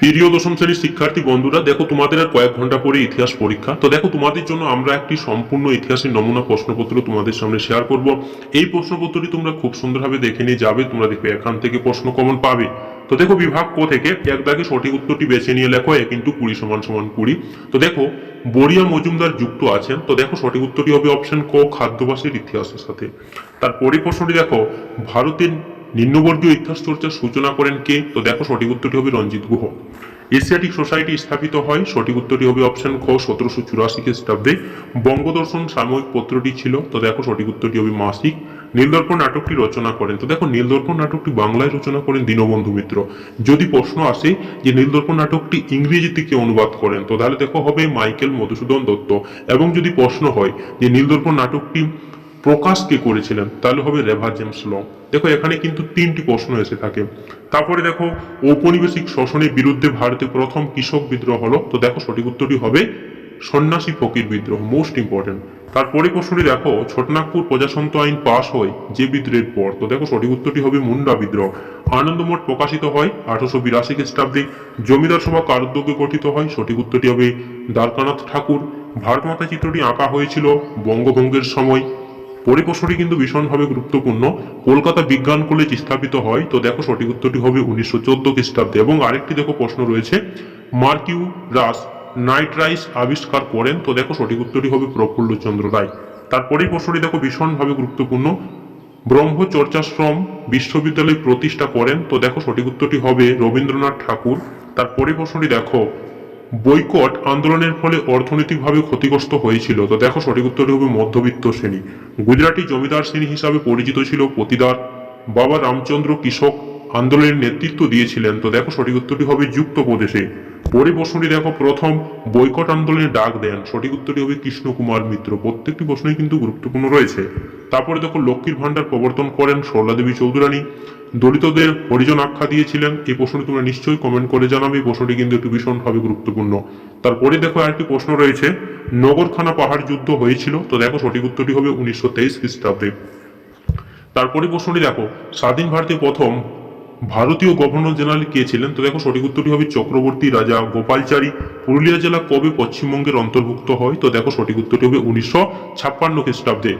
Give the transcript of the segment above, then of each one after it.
প্রিয় দশম শ্রেণির শিক্ষার্থী বন্ধুরা, দেখো তোমাদের আর কয়েক ঘণ্টা পরে ইতিহাস পরীক্ষা। তো দেখো তোমাদের জন্য আমরা একটি সম্পূর্ণ ইতিহাসের নমুনা প্রশ্নপত্র তোমাদের সামনে শেয়ার করব। এই প্রশ্নপত্রটি তোমরা খুব সুন্দরভাবে দেখে নিয়ে যাবে, তোমরা দেখবে এখান থেকে প্রশ্ন কমন পাবে। তো দেখো বিভাগ কো থেকে এক দাগে সঠিক উত্তরটি বেছে নিয়ে লেখো এক ইন্টু কুড়ি সমান সমান কুড়ি। তো দেখো বরিয়া মজুমদার যুক্ত আছেন, তো দেখো সঠিক উত্তরটি হবে অপশন ক, খাদ্যবাসের ইতিহাসের সাথে। তারপরে প্রশ্নটি দেখো, ভারতের নিম্নবর্গীয় ইতিহাস চর্চার সূচনা করেন কে? তো দেখো সঠিক উত্তরটি হবে রঞ্জিত গুহ। এশিয়াটিক সোসাইটি স্থাপিত হয়, সঠিক উত্তরটি হবে অপশন খ, সতেরোশো চুরাশি খ্রিস্টাব্দে। বঙ্গদর্শন সাময়িক পত্রটি ছিল, তো দেখো সঠিক উত্তরটি হবে মাসিক। নীলদর্পণ নাটকটি রচনা করেন, তো দেখো নীলদর্পণ নাটকটি বাংলায় রচনা করেন দীনবন্ধু মিত্র। যদি প্রশ্ন আসে যে নীলদর্পণ নাটকটি ইংরেজিতে কে অনুবাদ করেন, তো তাহলে দেখো হবে মাইকেল মধুসূদন দত্ত। এবং যদি প্রশ্ন হয় যে নীলদর্পণ নাটকটি প্রকাশ কে করেছিলেন? তাহলে হবে রেভা জেমস ল। দেখো, এখানে কিন্তু তিনটি প্রশ্ন এসে থাকে। তারপরে দেখো, ঔপনিবেশিক শোষণের বিরুদ্ধে ভারতে প্রথম কৃষক বিদ্রোহ হলো। তো দেখো, সঠিক উত্তরটি হবে সন্ন্যাসী ফকির বিদ্রোহ মোস্ট ইম্পর্টেন্ট তারপরে প্রশ্নটি দেখো, ছোটনাগপুর প্রজাতন্ত্র আইন পাশ হয় যে বিদ্রোহের পর। তো দেখো, সঠিক উত্তরটি হবে মুন্ডা বিদ্রোহ। আনন্দমঠ প্রকাশিত হয় আঠারোশো বিরাশি খ্রিস্টাব্দে। জমিদার সভা কার উদ্যোগে গঠিত হয়? সঠিক উত্তরটি হবে দ্বারকানাথ ঠাকুর। ভারত মাতা চিত্রটি আঁকা হয়েছিল বঙ্গভঙ্গের সময়। পরিপ্রশ্নটি কিন্তু ভীষণভাবে গুরুত্বপূর্ণ। কলকাতা বিজ্ঞান কলেজ স্থাপিত হয়, তো দেখো সঠিক উত্তরটি হবে উনিশশো চোদ্দ খ্রিস্টাব্দে। এবং আরেকটি দেখো প্রশ্ন রয়েছে, মার্কিউ রাস নাইট রাইস আবিষ্কার করেন? তো দেখো সঠিক উত্তরটি হবে প্রফুল্লচন্দ্র রায়। তারপরেই প্রশ্নটি দেখো ভীষণভাবে গুরুত্বপূর্ণ ব্রহ্মচর্চাশ্রম বিশ্ববিদ্যালয় প্রতিষ্ঠা করেন? তো দেখো সঠিক উত্তরটি হবে রবীন্দ্রনাথ ঠাকুর। তারপরে প্রশ্নটি দেখো বৈকট আন্দোলনের ফলে অর্থনৈতিকভাবে ক্ষতিগ্রস্ত হয়েছিল। তো দেখো সঠিক উত্তরটি হবে মধ্যবিত্ত শ্রেণি। গুজরাটি জমিদার শ্রেণি হিসাবে পরিচিত ছিল পতিদার বাবা রামচন্দ্র কৃষক আন্দোলনের নেতৃত্ব দিয়েছিলেন। তো দেখো সঠিক উত্তরটি হবে যুক্ত প্রদেশে পরে প্রশ্নটি দেখো প্রথম বৈকট আন্দোলনের ডাক দেন সঠিক উত্তরটি হবে কৃষ্ণ কুমার মিত্র। প্রত্যেকটি প্রশ্নই কিন্তু গুরুত্বপূর্ণ রয়েছে। তারপরে দেখো লক্ষ্মীর ভান্ডার প্রবর্তন করেন সরলা দেবী চৌধুরানী। দলিতদের হরিজন আখ্যা দিয়েছিলেন। এই প্রশ্নটি তোমরা নিশ্চয়ই কমেন্ট করে জানাবে। এই প্রশ্নটি কিন্তু একটু ভীষণভাবে গুরুত্বপূর্ণ। তারপরে দেখো আরেকটি প্রশ্ন রয়েছে। নগরখানা পাহাড় যুদ্ধ হয়েছিল। তো দেখো সঠিক উত্তরটি হবে উনিশশো তেইশ খ্রিস্টাব্দে। তারপরে প্রশ্নটি দেখো। স্বাধীন ভারতে প্রথম ভারতীয় গভর্নর জেনারেল কে ছিলেন? তো দেখো সঠিক উত্তরটি হবে চক্রবর্তী রাজা গোপালচারী। পুরুলিয়া জেলা কবে পশ্চিমবঙ্গের অন্তর্ভুক্ত হয়? তো দেখো সঠিক উত্তরটি হবে উনিশশো ছাপ্পান্ন খ্রিস্টাব্দে।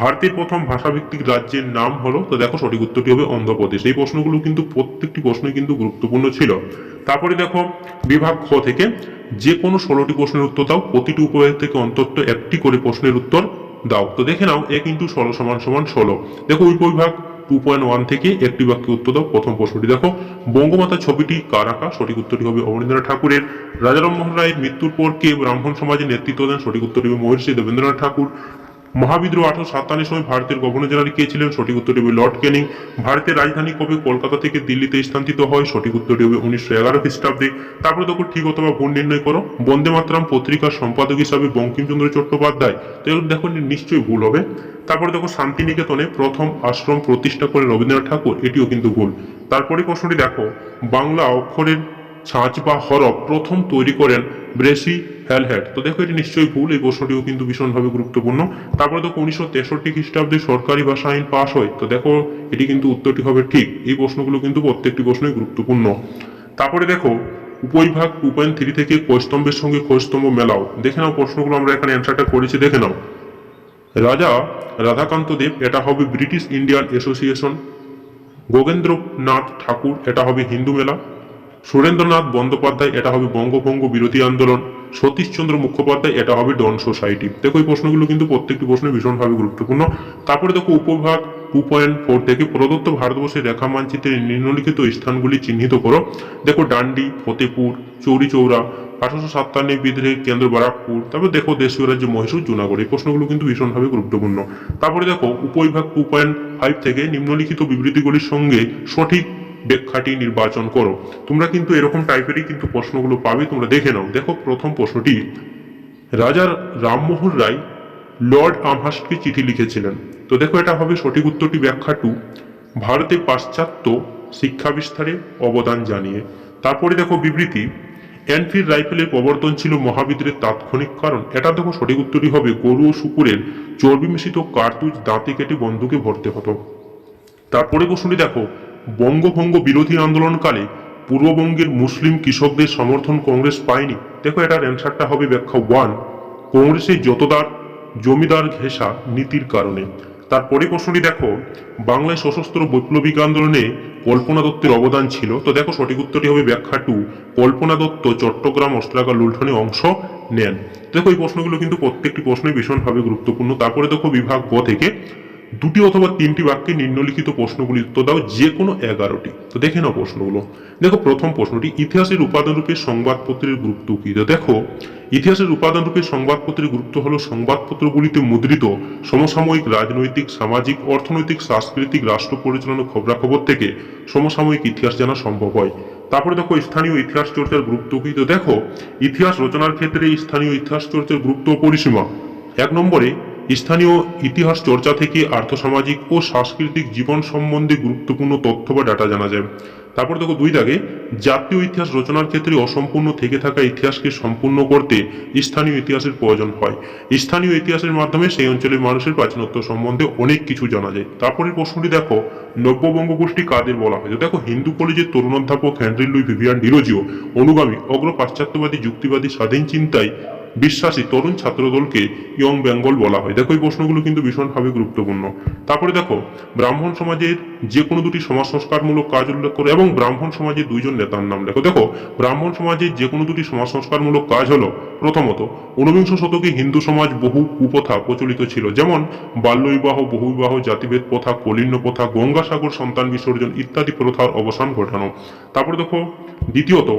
ভারতের প্রথম ভাষাভিত্তিক রাজ্যের নাম হলো, তো দেখো সঠিক উত্তরটি হবে অন্ধ্রপ্রদেশ। এই প্রশ্নগুলো কিন্তু প্রত্যেকটি প্রশ্নই কিন্তু গুরুত্বপূর্ণ ছিল। তারপরে দেখো বিভাগ খ থেকে, যে কোনো ষোলোটি প্রশ্নের উত্তর দাও, প্রতিটি উপবিভাগ থেকে অন্তত একটি করে প্রশ্নের উত্তর দাও। তো দেখে নাও, এ কিন্তু ষোলো সমান সমান ষোলো। দেখো উপবিভাগ টু পয়েন্ট ওয়ান থেকে একটি বাক্যে দাও। প্রথম প্রশ্নটি দেখো। বঙ্গমাতা ছবিটি কার আঁকা? সঠিক উত্তরটি হবে অবনীন্দ্রনাথ ঠাকুরের। রাজা রামমোহন রায়ের মৃত্যুর পর কে ব্রাহ্মণ সমাজে নেতৃত্ব দেন? সঠিক উত্তরটি হবে মহর্ষি দেবেন্দ্রনাথ ঠাকুর। মহাবিদ্রোহ আঠারোশো সাতান্নের সময় ভারতের গভর্নর জেনারেল কে ছিলেন? সঠিক উত্তরটি হবে লর্ড ক্যানিং ভারতের রাজধানী কবে? কলকাতা থেকে দিল্লিতে স্থানান্তরিত হয়। সঠিক উত্তরটি হবে উনিশশো এগারো খ্রিস্টাব্দে। তারপরে তখন ঠিক অথবা ভুল নির্ণয় করো। বন্দে মাতরম পত্রিকার সম্পাদক হিসাবে বঙ্কিমচন্দ্র চট্টোপাধ্যায়। তো এগুলো দেখো, নিশ্চয়ই ভুল হবে। তারপরে দেখো শান্তিনিকেতনে প্রথম আশ্রম প্রতিষ্ঠা করে রবীন্দ্রনাথ ঠাকুর, এটিও কিন্তু ভুল। তারপরে প্রশ্নটি দেখো, বাংলা অক্ষরের ছাঁচ বা হরফ প্রথম তৈরি করেন ব্রেসি হ্যালহেড তো দেখো, এটি নিশ্চয়ই ভুল, এই প্রশ্নটিও কিন্তু ভীষণভাবে গুরুত্বপূর্ণ। তারপরে দেখো, উনিশশো তেষট্টি খ্রিস্টাব্দে সরকারি ভাষা আইন পাশ হয়। তো দেখো, এটি কিন্তু উত্তরটি হবে ঠিক। এই প্রশ্নগুলো কিন্তু প্রত্যেকটি প্রশ্নই গুরুত্বপূর্ণ। তারপরে দেখো, উপবিভাগ টু পয়েন্ট থ্রি থেকে কৈস্তম্ভের সঙ্গে কৈস্তম্ভ মেলাও। দেখে নাও প্রশ্নগুলো, আমরা এখানে অ্যান্সারটা করেছি, দেখে নাও। রাজা রাধাকান্ত দেব, এটা হবে British Indian Association Gogendranath Thakur, এটা হবে হিন্দু মেলা। সুরেন্দ্রনাথ বন্দ্যোপাধ্যায়, এটা হবে বঙ্গভঙ্গ বিরোধী আন্দোলন। সতীশচন্দ্র মুখোপাধ্যায়, এটা হবে ডন সোসাইটি দেখো এই প্রশ্নগুলো কিন্তু প্রত্যেকটি প্রশ্ন ভীষণভাবে গুরুত্বপূর্ণ। তারপরে দেখো উপভাগ টু পয়েন্ট ফোর থেকে প্রদত্ত ভারতবর্ষের রেখা মানচিত্রে নিম্নলিখিত স্থানগুলি চিহ্নিত করো। দেখো ডান্ডি, ফতেপুর চৌরি চৌরা আঠারোশো সাতান্ন বিদ্রোহের কেন্দ্র বারাকপুর তারপর দেখো দেশীয় রাজ্য মহীশূর, জুনাগড়, এই প্রশ্নগুলো কিন্তু ভীষণভাবে গুরুত্বপূর্ণ। তারপরে দেখো উপবিভাগ টু পয়েন্ট ফাইভ থেকে নিম্নলিখিত বিবৃতিগুলির সঙ্গে সঠিক ব্যাখ্যাটি নির্বাচন করো। তোমরা কিন্তু এরকম টাইপেরই কিন্তু প্রশ্নগুলো পাবে, তোমরা দেখে নাও। দেখো প্রথম প্রশ্নটি, রাজা রামমোহন রায় লর্ড আমহাস্টকে চিঠি লিখেছিলেন। তো দেখো এটা হবে সঠিক উত্তরটি ব্যাখ্যা টু ভারতে পাশ্চাত্য শিক্ষা বিস্তারে অবদান জানিয়ে। তারপরে দেখো বিবৃতি এনফিল্ড রাইফেলের প্রবর্তন ছিল মহাবিদ্রের তাৎক্ষণিক কারণ। এটা দেখো সঠিক উত্তরই হবে, গরু ও শুকুরের চর্বি মিশ্রিত কার্তুজ দাঁতে কেটে বন্দুকে ভরতে হতো। তারপরে প্রশ্নটি দেখো, বঙ্গভঙ্গ বিরোধী আন্দোলনকালে পূর্ববঙ্গের মুসলিম কৃষকদের সমর্থন কংগ্রেস পায়নি। দেখো এটার অ্যান্সারটা হবে ব্যাখ্যা ওয়ান কংগ্রেসের যতদার জমিদার ঘেঁষা নীতির কারণে। তারপরে প্রশ্নটি দেখো, বাংলায় সশস্ত্র বৈপ্লবিক আন্দোলনে কল্পনা দত্তের অবদান ছিল। তো দেখো সঠিক উত্তরটি হবে ব্যাখ্যা টু। কল্পনা দত্ত, চট্টগ্রাম, অস্ত্রাগার, লুণ্ঠনে অংশ নেন। দেখো এই প্রশ্নগুলো কিন্তু প্রত্যেকটি প্রশ্নই ভীষণভাবে গুরুত্বপূর্ণ। তারপরে দেখো বিভাগ গ থেকে দুটি অথবা তিনটি বাক্যে নিম্নলিখিত প্রশ্নগুলি উত্তর দাও যে কোনো এগারোটি। তো দেখে নাও প্রশ্নগুলো। দেখো প্রথম প্রশ্নটি, ইতিহাসের উপাদান রূপে সংবাদপত্রের গুরুত্ব কি? দেখো ইতিহাসের উপাদান রূপে সংবাদপত্রের গুরুত্ব হল সংবাদপত্রগুলিতে মুদ্রিত সমসাময়িক রাজনৈতিক, সামাজিক, অর্থনৈতিক, সাংস্কৃতিক, রাষ্ট্র পরিচালনা খবরাখবর থেকে সমসাময়িক ইতিহাস জানা সম্ভব হয়। তারপরে দেখো স্থানীয় ইতিহাস চর্চার গুরুত্ব কি? তো দেখো, ইতিহাস রচনার ক্ষেত্রে স্থানীয় ইতিহাস চর্চার গুরুত্ব পরিসীমা। এক নম্বরে, স্থানীয় ইতিহাস চর্চা থেকে আর্থসামাজিক ও সাংস্কৃতিক জীবন সম্বন্ধে গুরুত্বপূর্ণ তথ্য বা ডাটা জানা যায়। তারপর দেখো দুই দাগে, জাতীয় ইতিহাস রচনার ক্ষেত্রে অসম্পূর্ণ থেকে থাকা ইতিহাসকে সম্পূর্ণ করতে স্থানীয় ইতিহাসের প্রয়োজন হয়। স্থানীয় ইতিহাসের মাধ্যমে সেই অঞ্চলের মানুষের প্রাচীনত্ব সম্বন্ধে অনেক কিছু জানা যায়। তারপরের প্রশ্নটি দেখো নব্যবঙ্গ গোষ্ঠী কাদের বলা হয় তো দেখো, হিন্দু কলেজের তরুণ অধ্যাপক হেনরি লুই ভিভিয়ান ডিরোজিও অনুগামী অগ্র পাশ্চাত্যবাদী যুক্তিবাদী, স্বাধীন চিন্তায় বিশ্বাসী তরুণ ছাত্রদলকে ইয়ং বেঙ্গল বলা হয়। দেখো, এই প্রশ্নগুলো কিন্তু ভীষণভাবে গুরুত্বপূর্ণ। তারপরে দেখো, ব্রাহ্মণ সমাজের যে কোনো দুটি সমাজ সংস্কারমূলক কাজ উল্লেখ করো এবং ব্রাহ্মণ সমাজের দুইজন নেতার নাম লেখো। দেখো, ব্রাহ্মণ সমাজের যে কোনো দুটি সমাজ সংস্কারমূলক কাজ হলো, প্রথমত, ঊনবিংশ শতকে হিন্দু সমাজ বহু কুপ্রথা প্রচলিত ছিল। যেমন, বাল্যবিবাহ, বহুবিবাহ, জাতিভেদ প্রথা কলিন্য প্রথা গঙ্গাসাগর সন্তান বিসর্জন ইত্যাদি প্রথার অবসান ঘটানো। তারপরে দেখো দ্বিতীয়ত,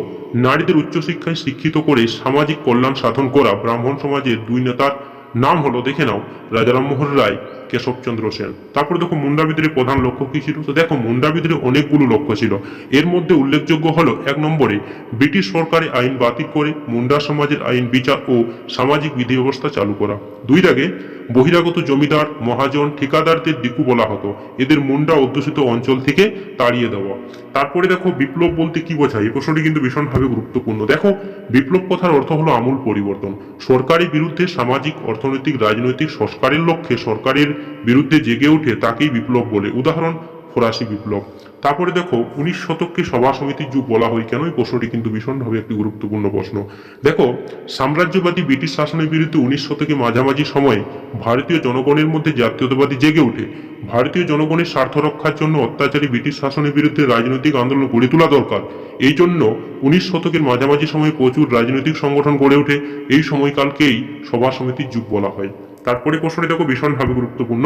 নারীদের উচ্চশিক্ষায় শিক্ষিত করে সামাজিক কল্যাণ সাধন করা ব্রাহ্মণ সমাজের দুই নেতার নাম হলো, দেখে নাও রাজা রামমোহন রায় কেশবচন্দ্র সেন। তারপরে দেখো মুন্ডা বিদ্রোহের প্রধান লক্ষ্য কি ছিল? তো দেখো মুন্ডা বিদ্রোহের অনেকগুলো লক্ষ্য ছিল। এর মধ্যে উল্লেখযোগ্য হলো, এক নম্বরে, ব্রিটিশ সরকারের আইন বাতিল করে মুন্ডা সমাজের আইন বিচার ও সামাজিক বিধি ব্যবস্থা চালু করা। দুই দাগে বহিরাগত জমিদার, মহাজন, ঠিকাদারদের দিকু বলা হতো। এদের মুন্ডা অধ্যুষিত অঞ্চল থেকে তাড়িয়ে দেওয়া। তারপরে দেখো, বিপ্লব বলতে কি বোঝায়? এই প্রশ্নটি কিন্তু ভীষণভাবে গুরুত্বপূর্ণ। দেখো, বিপ্লব কথার অর্থ হলো আমূল পরিবর্তন। সরকারের বিরুদ্ধে সামাজিক, অর্থনৈতিক, রাজনৈতিক, সংস্কারের লক্ষ্যে সরকারের বিরুদ্ধে জেগে ওঠে তাকেই বিপ্লব বলে। উদাহরণ ফরাসি বিপ্লব। তারপরে দেখো, উনিশ শতককে সভা সমিতির যুগ বলা হয় কেন এই প্রশ্নটি কিন্তু ভীষণভাবে একটি গুরুত্বপূর্ণ প্রশ্ন। দেখো, সাম্রাজ্যবাদী ব্রিটিশ শাসনের বিরুদ্ধে উনিশ শতকে মাঝামাঝি সময়ে ভারতীয় জনগণের মধ্যে জাতীয়তাবাদী জেগে ওঠে। ভারতীয় জনগণের স্বার্থ রক্ষার জন্য অত্যাচারী ব্রিটিশ শাসনের বিরুদ্ধে রাজনৈতিক আন্দোলন গড়ে তোলা দরকার। এই জন্য উনিশ শতকের মাঝামাঝি সময়ে প্রচুর রাজনৈতিক সংগঠন গড়ে ওঠে। এই সময়কালকেই সভা সমিতির যুগ বলা হয়। তারপরে প্রশ্নটি দেখো ভীষণভাবে গুরুত্বপূর্ণ।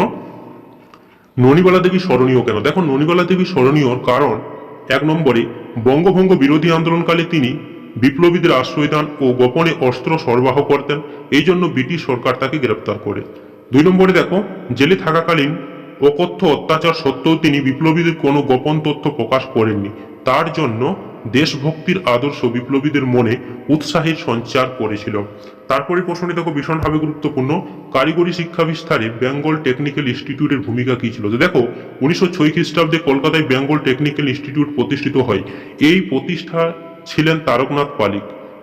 ননিবালা দেবী স্মরণীয় কেন? দেখো, ননীবালা দেবী স্মরণীয় কারণ এক নম্বরে বঙ্গভঙ্গ বিরোধী আন্দোলনকালে তিনি বিপ্লবীদের আশ্রয়দান ও গোপনে অস্ত্র সরবরাহ করতেন, এই জন্য ব্রিটিশ সরকার তাকে গ্রেপ্তার করে। দুই নম্বরে দেখো, জেলে থাকাকালীন অকথ্য অত্যাচার সত্ত্বেও তিনি বিপ্লবীদের কোনো গোপন তথ্য প্রকাশ করেননি। তার জন্য দেশভক্তির আদর্শ বিপ্লবীদের মনে উৎসাহের সঞ্চার করেছিল। তারপরে প্রশ্নটি দেখো ভীষণভাবে গুরুত্বপূর্ণ। কারিগরি শিক্ষা বিস্তারে বেঙ্গল টেকনিক্যাল ইনস্টিটিউটের ভূমিকা কী ছিল? দেখো, উনিশশো ছয় খ্রিস্টাব্দে কলকাতায় বেঙ্গল টেকনিক্যাল ইনস্টিটিউট প্রতিষ্ঠিত হয়। এই প্রতিষ্ঠা ছিলেন তারকনাথ পালিক।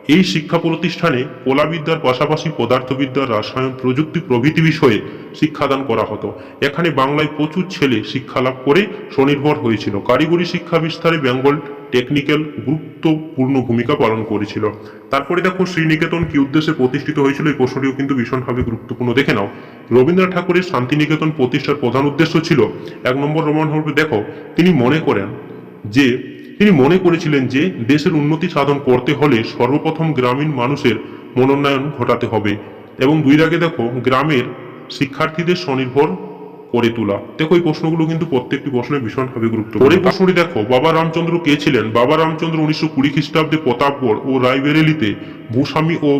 এই শিক্ষা প্রতিষ্ঠানে কলাবিদ্যার পাশাপাশি পদার্থবিদ্যা, রসায়ন, প্রযুক্তি প্রভৃতি বিষয়ে শিক্ষাদান করা হতো। এখানে বাংলায় প্রচুর ছেলে শিক্ষা লাভ করে স্বনির্ভর হয়েছিল। কারিগরি শিক্ষা বিস্তারে বেঙ্গল টেকনিক্যাল গুরুত্বপূর্ণ ভূমিকা পালন করেছিল। তারপরে দেখো শ্রীনিকেতন কি উদ্দেশ্যে প্রতিষ্ঠিত হয়েছিল এই প্রশ্নটিও কিন্তু ভীষণভাবে গুরুত্বপূর্ণ। দেখে নাও, রবীন্দ্রনাথ ঠাকুরের শান্তিনিকেতন প্রতিষ্ঠার প্রধান উদ্দেশ্য ছিল, এক নম্বর রোমান হবে দেখো, তিনি মনে করেন যে, তিনি মনে করেছিলেন যে দেশের উন্নতি সাধন করতে হলে সর্বপ্রথম গ্রামীণ মানুষের মনোন্নয়ন ঘটাতে হবে। এবং দুই আগে দেখো, গ্রামের শিক্ষার্থীদের স্বনির্ভর করে তোলা। দেখো এই প্রশ্নগুলো কিন্তু প্রত্যেকটি প্রশ্নের ভীষণভাবে গুরুত্বপূর্ণ। পরের প্রশ্নটি দেখো বাবা রামচন্দ্র কে ছিলেন? বাবা রামচন্দ্র উনিশশো কুড়ি খ্রিস্টাব্দে প্রতাপগড় ও রায়বেরেলিতে ভূস্বামী ও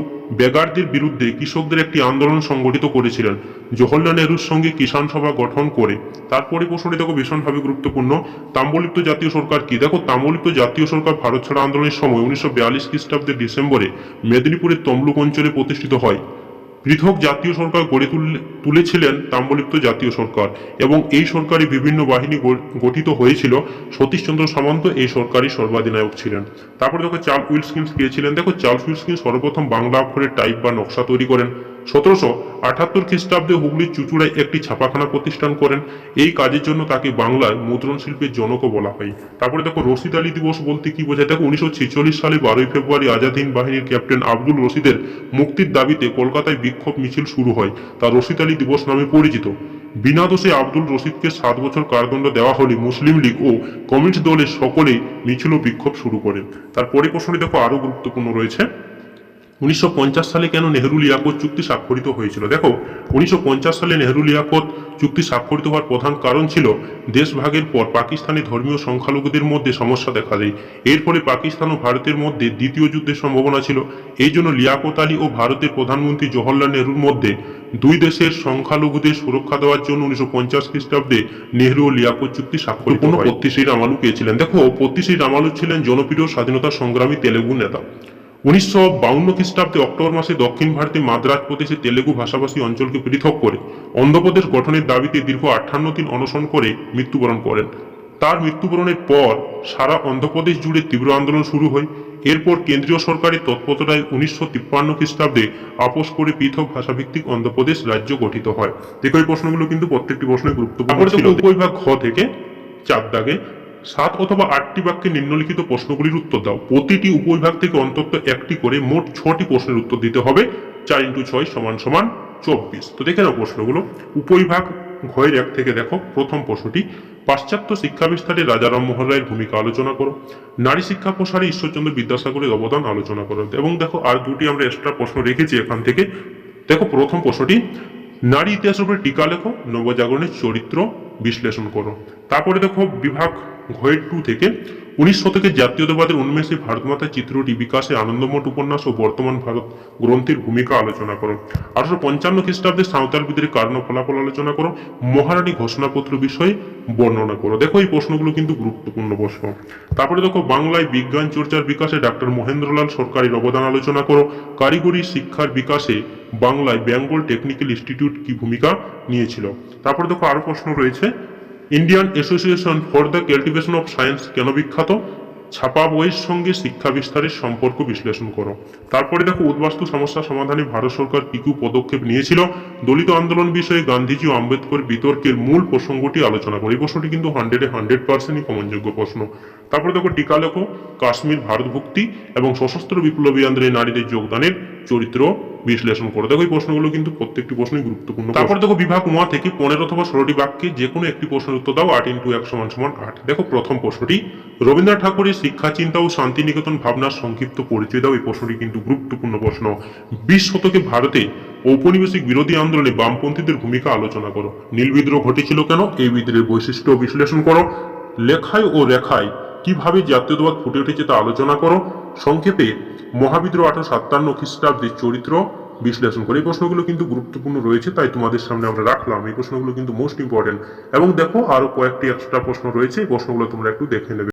বেগারদের বিরুদ্ধে কৃষকদের একটি আন্দোলন সংগঠিত করেছিলেন। জওহরলাল নেহরুর সঙ্গে কিষাণ সভা গঠন করে। তারপরে প্রশ্নটি দেখো ভীষণভাবে গুরুত্বপূর্ণ। তাম্বলিপ্ত জাতীয় সরকার কি? দেখো তাম্বলিপ্ত জাতীয় সরকার ভারত ছাড়া আন্দোলনের সময় উনিশশো বিয়াল্লিশ খ্রিস্টাব্দের ডিসেম্বরে মেদিনীপুরের তমলুক অঞ্চলে প্রতিষ্ঠিত হয়। পৃথক জাতীয় সরকার গড়ে তুলেছিলেন তাম্বলিপ্ত জাতীয় সরকার এবং এই সরকারি বিভিন্ন বাহিনী গঠিত হয়েছিল। সতীশচন্দ্র সামন্ত এই সরকারি সর্বাধিনায়ক ছিলেন। তারপরে দেখো চার্লস উইলস্কিন্স কে ছিলেন দেখো চার্লস উইলস্কিন্স সর্বপ্রথম বাংলা অক্ষরের টাইপ বা নকশা তৈরি করেন। সতেরোশো আঠাত্তর খ্রিস্টাব্দে হুগলির চুচুড়ায় একটি ছাপাখানা প্রতিষ্ঠান করেন। এই কাজের জন্য তাকে বাংলায় মুদ্রণ শিল্পের জনকও বলা হয়। তারপরে দেখো, রশিদ আলী দিবস বলতে কি বোঝায়? দেখো, উনিশশো ছেচল্লিশ সালে বারোই ফেব্রুয়ারি আজাদ হিন্দ বাহিনীর ক্যাপ্টেন আব্দুল রশিদের মুক্তির দাবিতে কলকাতায় বিক্ষোভ মিছিল শুরু হয়। তা রশিদ আলী দিবস নামে পরিচিত। বিনা দোষে আব্দুল রশিদকে সাত বছর কারাদণ্ড দেওয়া হলে মুসলিম লীগ ও কমিউনিস্ট দলের সকলেই মিছিল ও বিক্ষোভ শুরু করেন তারপরে প্রশ্নটি দেখো আরও গুরুত্বপূর্ণ রয়েছে। উনিশশো পঞ্চাশ সালে কেন নেহরু লিয়াকত চুক্তি স্বাক্ষরিত হয়েছিল? দেখো উনিশশো পঞ্চাশ সালে নেহরু লিয়াকত চুক্তি স্বাক্ষরিত হওয়ার প্রধান কারণ ছিল দেশভাগের পর পাকিস্তানি ধর্মীয় সংখ্যালঘুদের মধ্যে সমস্যা দেখা দেয়। এর ফলে পাকিস্তান ও ভারতের মধ্যে দ্বিতীয় যুদ্ধের সম্ভাবনা ছিল। এই জন্য লিয়াকত আলী ও ভারতের প্রধানমন্ত্রী জওহরলাল নেহরুর মধ্যে দুই দেশের সংখ্যালঘুদের সুরক্ষা দেওয়ার জন্য উনিশশো পঞ্চাশ খ্রিস্টাব্দে নেহরু ও লিয়াকত চুক্তি স্বাক্ষরিত হয়। পত্তিশ্রী রামালু পেয়েছিলেন ছিলেন? দেখো পত্তিশ্রী রামালু ছিলেন জনপ্রিয় স্বাধীনতা সংগ্রামী তেলেগু নেতা। উনিশশো বাউন্ন খ্রিস্টাব্দে অক্টোবর মাসে দক্ষিণ ভারতে মাদ্রাজ প্রদেশে তেলেগু ভাষাভাষী অঞ্চলকে পৃথক করে অন্ধ্রপ্রদেশ গঠনের দাবিতে দীর্ঘ আটান্ন দিন অনশন করে মৃত্যুবরণ করেন। তার মৃত্যুবরণের পর সারা অন্ধ্রপ্রদেশ জুড়ে তীব্র আন্দোলন শুরু হয়। এরপর কেন্দ্রীয় সরকারের তৎপরতায় উনিশশো তিপ্পান্ন খ্রিস্টাব্দে আপোষ করে পৃথক ভাষাভিত্তিক অন্ধ্রপ্রদেশ রাজ্য গঠিত হয়। দেখো এই প্রশ্নগুলো কিন্তু প্রত্যেকটি প্রশ্নের গুরুত্বপূর্ণ উপবিভাগ ঘ থেকে চার দাগে সাত অথবা আটটি বাক্যে নিম্নলিখিত প্রশ্নগুলির উত্তর দাও। প্রতিটি উপবিভাগ থেকে অন্তত একটি করে মোট ছটি প্রশ্নের উত্তর দিতে হবে। চার ইন্টু ছয় সমান সমান চব্বিশ। তো দেখে নাও প্রশ্নগুলো। উপবিভাগ ঘয়ের এক থেকে দেখো, প্রথম প্রশ্নটি, পাশ্চাত্য শিক্ষা বিস্তারে রাজা রামমোহন রায়ের ভূমিকা আলোচনা করো। নারী শিক্ষা প্রসারে ঈশ্বরচন্দ্র বিদ্যাসাগরের অবদান আলোচনা করো। এবং দেখো, আর দুটি আমরা এক্সট্রা প্রশ্ন রেখেছি এখান থেকে। দেখো, প্রথম প্রশ্নটি, নারী ইতিহাসের উপরে টিকা লেখো, নবজাগরণের চরিত্র বিশ্লেষণ করো। তারপরে দেখো, বিভাগ ঘয়ের টু থেকে উনিশ শতকের জাতীয়তাবাদের উন্মেষে ভারতমাতার চিত্রটি বিকাশে আনন্দমঠ উপন্যাস ও বর্তমান ভারত গ্রন্থের ভূমিকা আলোচনা করো। আঠারোশো পঞ্চান্ন খ্রিস্টাব্দে সাঁওতাল বিদ্রোহের কারণ ফলাফল আলোচনা করো। মহারানী ঘোষণাপত্র বিষয়ে বর্ণনা করো। দেখো, এই প্রশ্নগুলো কিন্তু গুরুত্বপূর্ণ প্রশ্ন। তারপরে দেখো, বাংলায় বিজ্ঞান চর্চার বিকাশে ডাক্তার মহেন্দ্রলাল সরকারের অবদান আলোচনা করো। কারিগরি শিক্ষার বিকাশে বাংলায় বেঙ্গল টেকনিক্যাল ইনস্টিটিউট কি ভূমিকা নিয়েছিল? তারপরে দেখো, আরও প্রশ্ন রয়েছে। Indian Association for the Cultivation of Science কেন বিখ্যাত? ছাপা বইয়ের সঙ্গে শিক্ষা বিস্তারের সম্পর্ক বিশ্লেষণ করো। তারপরে দেখো, উদ্বাস্তু সমস্যা সমাধানে ভারত সরকার কি কি পদক্ষেপ নিয়েছিল? দলিত আন্দোলন বিষয়ে গান্ধীজি ও আম্বেদকর বিতর্কের মূল প্রসঙ্গটি আলোচনা করো। এই প্রশ্নটি কিন্তু হান্ড্রেডে হান্ড্রেড পার্সেন্টই কমনযোগ্য প্রশ্ন। তারপরে দেখো, টিকা লেখো, কাশ্মীর ভারত ভুক্তি এবং সশস্ত্র বিপ্লবী আন্দোলনে নারীদের যোগদানের চরিত্র বিশ্লেষণ করো। দেখো, এই প্রশ্নগুলো কিন্তু প্রত্যেকটি প্রশ্নই গুরুত্বপূর্ণ তারপর দেখো, বিভাগ উমা থেকে পনেরো অথবা ষোলোটি বাক্যে যে কোনো একটি প্রশ্নের উত্তর দাও, আট ইন্টু এক সমান সমান আট। দেখো, প্রথম প্রশ্নটি, রবীন্দ্রনাথ ঠাকুরের শিক্ষা, চিন্তা ও শান্তিনিকেতন ভাবনার সংক্ষিপ্ত পরিচয় দাও। এই প্রশ্নটি কিন্তু গুরুত্বপূর্ণ প্রশ্ন। বিশ শতকে ভারতে ঔপনিবেশিক বিরোধী আন্দোলনে বামপন্থীদের ভূমিকা আলোচনা করো। নীল বিদ্রোহ ঘটেছিল কেন? এই বিদ্রোহের বৈশিষ্ট্য বিশ্লেষণ করো। লেখায় ও রেখায় কীভাবে জাতীয়তাবাদ ফুটে উঠেছে তা আলোচনা করো। সংক্ষেপে মহাবিদ্রোহ আঠারোশো সাতান্ন খ্রিস্টাব্দের চরিত্র বিশ্লেষণ করে। এই প্রশ্নগুলো কিন্তু গুরুত্বপূর্ণ রয়েছে, তাই তোমাদের সামনে আমরা রাখলাম। এই প্রশ্নগুলো কিন্তু মোস্ট ইম্পর্টেন্ট এবং দেখো আরও কয়েকটি এক্সট্রা প্রশ্ন রয়েছে, এই প্রশ্নগুলো তোমরা একটু দেখে নেবে।